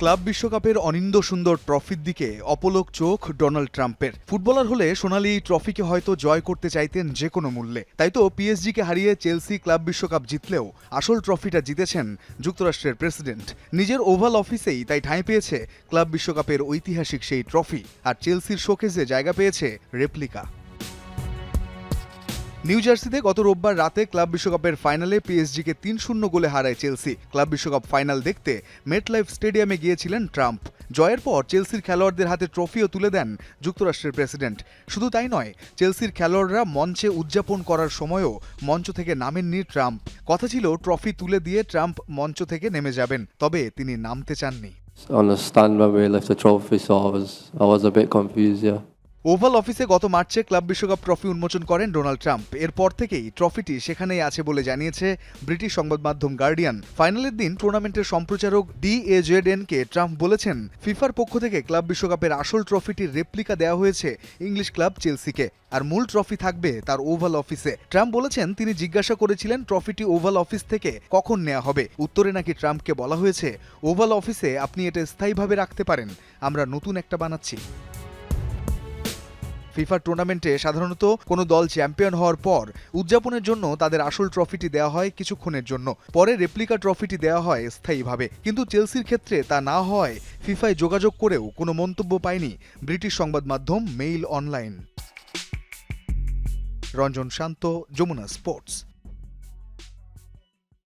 Club বিশ্বকাপের অনিন্দ সুন্দর ট্রফির দিকে অপলক চোখ ডোনাল্ড ট্রাম্পের। ফুটবলার হলে সোনালি ট্রফিকে হয়তো জয় করতে চাইতেন যে কোনো মূল্যে। তাই তো পিএসজিকে হারিয়ে চেলসি ক্লাব বিশ্বকাপ জিতলেও আসল ট্রফিটা জিতেছেন যুক্তরাষ্ট্রের প্রেসিডেন্ট। নিজের ওভাল অফিসেই তাই ঠাঁই পেয়েছে ক্লাব বিশ্বকাপের ঐতিহাসিক সেই ট্রফি। আর চেলসির শোকেজে জায়গা পেয়েছে রেপ্লিকা। নিউ জার্সিতে গত রোববার রাতে ক্লাব বিশ্বকাপের ফাইনালে পিএসজিকে তিন শূন্য গোলে হারায় চেলসি ক্লাব বিশ্বকাপ ফাইনাল দেখতে মেট মেটলাইফ স্টেডিয়ামে গিয়েছিলেন ট্রাম্প জয়ের পর চেলসির খেলোয়াড়দের হাতে ট্রফিও তুলে দেন যুক্তরাষ্ট্রের প্রেসিডেন্ট শুধু তাই নয় চেলসির খেলোয়াড়রা মঞ্চে উদযাপন করার সময়ও মঞ্চ থেকে নামেননি ট্রাম্প কথা ছিল ট্রফি তুলে দিয়ে ট্রাম্প মঞ্চ থেকে নেমে যাবেন তবে তিনি নামতে চাননি on the stand we left the trophy, so I was I was a bit confused. Yeah. Oval অফিসে গত মার্চে ক্লাব বিশ্বকাপ ট্রফি উন্মোচন করেন ডোনাল্ড ট্রাম্প। এরপর থেকেই ট্রফিটি সেখানেই আছে বলে জানিয়েছে ব্রিটিশ সংবাদ মাধ্যম গার্ডিয়ান। ফাইনালের দিন টুর্নামেন্টের সম্প্রচারক ডি এ কে ট্রাম্প বলেছেন, ফিফার পক্ষ থেকে ক্লাব বিশ্বকাপের আসল ট্রফিটির রেপ্লিকা দেওয়া হয়েছে ইংলিশ ক্লাব চেলসিকে, আর মূল ট্রফি থাকবে তার ওভাল অফিসে। ট্রাম্প বলেছেন, তিনি জিজ্ঞাসা করেছিলেন, ট্রফিটি ওভাল অফিস থেকে কখন নেওয়া হবে? উত্তরে নাকি ট্রাম্পকে বলা হয়েছে, ওভাল অফিসে আপনি এটা স্থায়ীভাবে রাখতে পারেন, আমরা নতুন একটা বানাচ্ছি। ফিফা টুর্নামেন্টে সাধারণত কোনো দল চ্যাম্পিয়ন হওয়ার পর উদযাপনের জন্য তাদের আসল ট্রফিটি দেওয়া হয় কিছুক্ষণের জন্য। পরে রেপ্লিকা ট্রফিটি দেওয়া হয় স্থায়ীভাবে। কিন্তু চেলসির ক্ষেত্রে তা না হয় ফিফায় যোগাযোগ করেও কোনো মন্তব্য পায়নি ব্রিটিশ সংবাদ মাধ্যম Mail online. Ranjan Shanta, Jamuna sports.